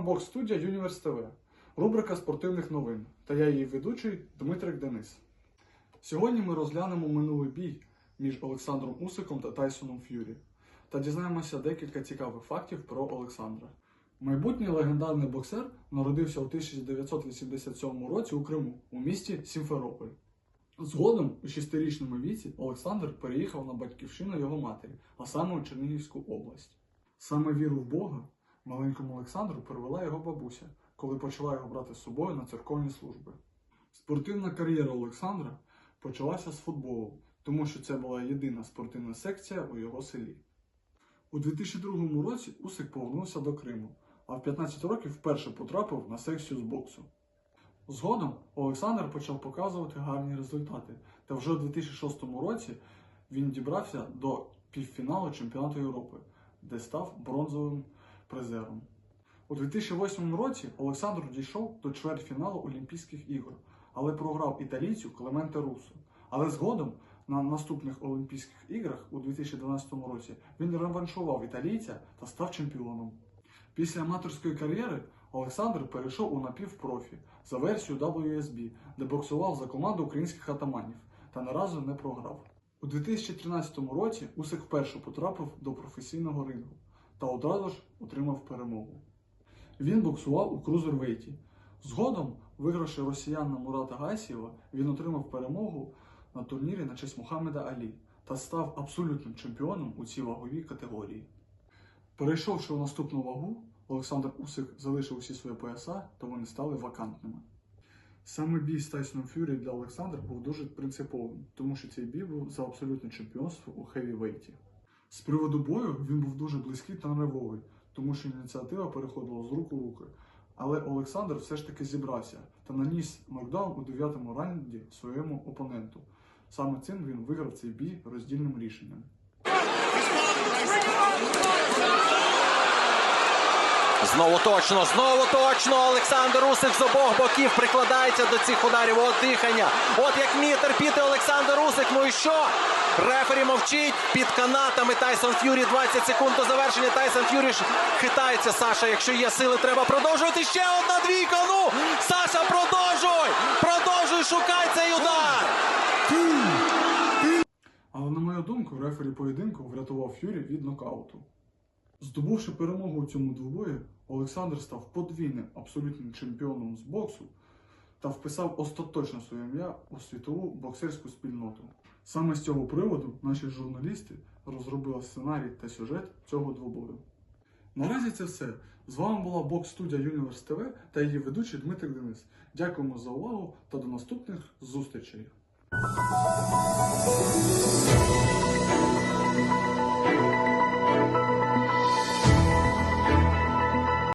бокс-студія Юніверс ТВ, рубрика спортивних новин та я її ведучий Дмитрик Денис. Сьогодні ми розглянемо минулий бій між Олександром Усиком та Тайсоном Ф'юрі та дізнаємося декілька цікавих фактів про Олександра. Майбутній легендарний боксер народився у 1987 році у Криму у місті Сімферополь. Згодом у шестирічному віці Олександр переїхав на батьківщину його матері, а саме у Чернігівську область. Саме віру в Бога маленькому Олександру привела його бабуся, коли почала його брати з собою на церковні служби. Спортивна кар'єра Олександра почалася з футболу, тому що це була єдина спортивна секція у його селі. У 2002 році Усик повернувся до Криму, а в 15 років вперше потрапив на секцію з боксу. Згодом Олександр почав показувати гарні результати, та вже у 2006 році він дібрався до півфіналу чемпіонату Європи, де став бронзовим призером. У 2008 році Олександр дійшов до чвертьфіналу Олімпійських ігор, але програв італійцю Клементе Русу. Але згодом на наступних Олімпійських іграх у 2012 році він реваншував італійця та став чемпіоном. Після аматорської кар'єри Олександр перейшов у напівпрофі за версією WSB, де боксував за команду українських атаманів та не разу не програв. У 2013 році Усик вперше потрапив до професійного рингу та одразу ж отримав перемогу. Він боксував у крузервейті. Згодом, вигравши росіянина Мурата Гасієва, він отримав перемогу на турнірі на честь Мухаммеда Алі та став абсолютним чемпіоном у цій ваговій категорії. Перейшовши у наступну вагу, Олександр Усик залишив усі свої пояса, та вони стали вакантними. Саме бій з Тайсоном Фюрі для Олександра був дуже принциповим, тому що цей бій був за абсолютне чемпіонство у хевівейті. З приводу бою він був дуже близький та нервовий, тому що ініціатива переходила з рук у руки. Але Олександр все ж таки зібрався та наніс нокдаун у дев'ятому раунді своєму опоненту. Саме цим він виграв цей бій роздільним рішенням. Знову точно, знову точно. Олександр Усик з обох боків прикладається до цих ударів. От дихання. От як вміє терпіти Олександр Усик. Ну і що? Рефері мовчить під канатами. Тайсон Ф'юрі 20 секунд до завершення. Тайсон Ф'юрі хитається. Саша, якщо є сили, треба продовжувати. Ще одна двійка. Ну! Саша, продовжуй! Продовжуй, шукай цей удар! Але на мою думку, рефері поєдинку врятував Ф'юрі від нокауту. Здобувши перемогу у цьому двобої, Олександр став подвійним абсолютним чемпіоном з боксу та вписав остаточно своє ім'я у світову боксерську спільноту. Саме з цього приводу наші журналісти розробили сценарій та сюжет цього двобою. Наразі це все. З вами була бокс-студія Юніверс ТВ та її ведучий Дмитрик Денис. Дякуємо за увагу та до наступних зустрічей.